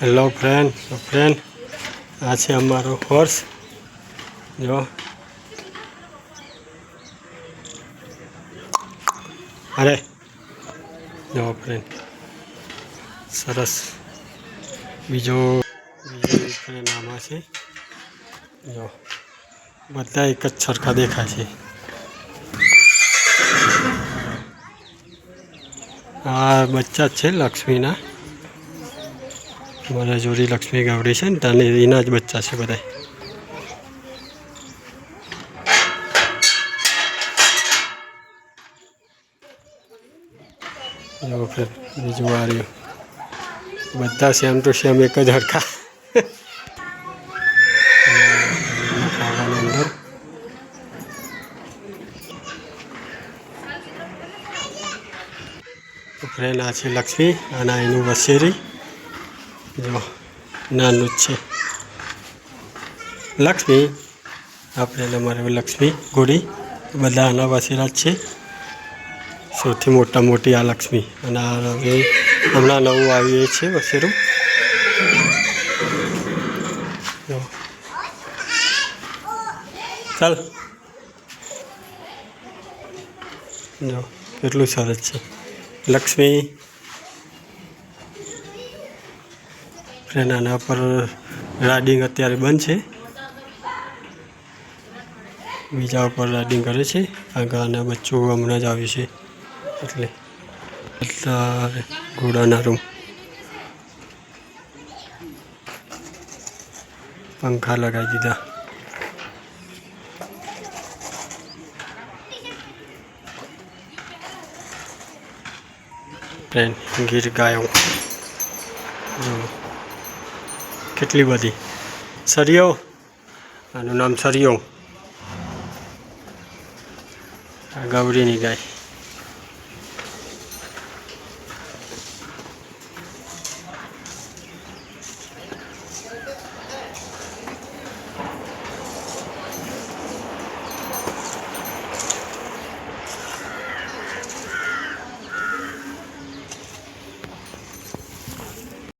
Hello friend friend આ છે અમારો હોર્સ જો. અરે. જો ફ્રેન્ડ સરસ. બીજો બીજો ફ્રેન્ડ આમાં છે. જો. બધા એક જ સરખા દેખાય છે. આ બચ્ચા છે લક્ષ્મીના. મારા જોડી લક્ષ્મી ગાવડી છે ને, તને એના જ બચ્ચા છે બધા બીજું આ રહ્યું. બધા સેમ ટુ સેમ એક જ હરખા. ફ્રેન્ડ આ છે લક્ષ્મી અને એનું વસેરી. જો, નાનું જ છે. લક્ષ્મી, આપણે અમારે લક્ષ્મી ગોળી બધા આના વસીરા જ છે. સૌથી મોટા મોટી આ લક્ષ્મી. અને આ હવે હમણાં નવું આવ્યું છે વસેરું. ચાલ. જો, કેટલું સરસ છે. લક્ષ્મી ફ્રેન્ડ આના પર રાઇડિંગ અત્યારે બંધ છે. બીજા ઉપર રાઇડિંગ કરે છે. આગળ આના બચ્ચું હમણાં જ આવ્યું છે. એટલે અત્યારે ઘોડાના રૂમ. પંખા લગાવી દીધા. ટ્રેન ગીર ગાયો. કેટલી બધી? સરિયો આનું નામ સરિયો આ ગૌરીની ગાય.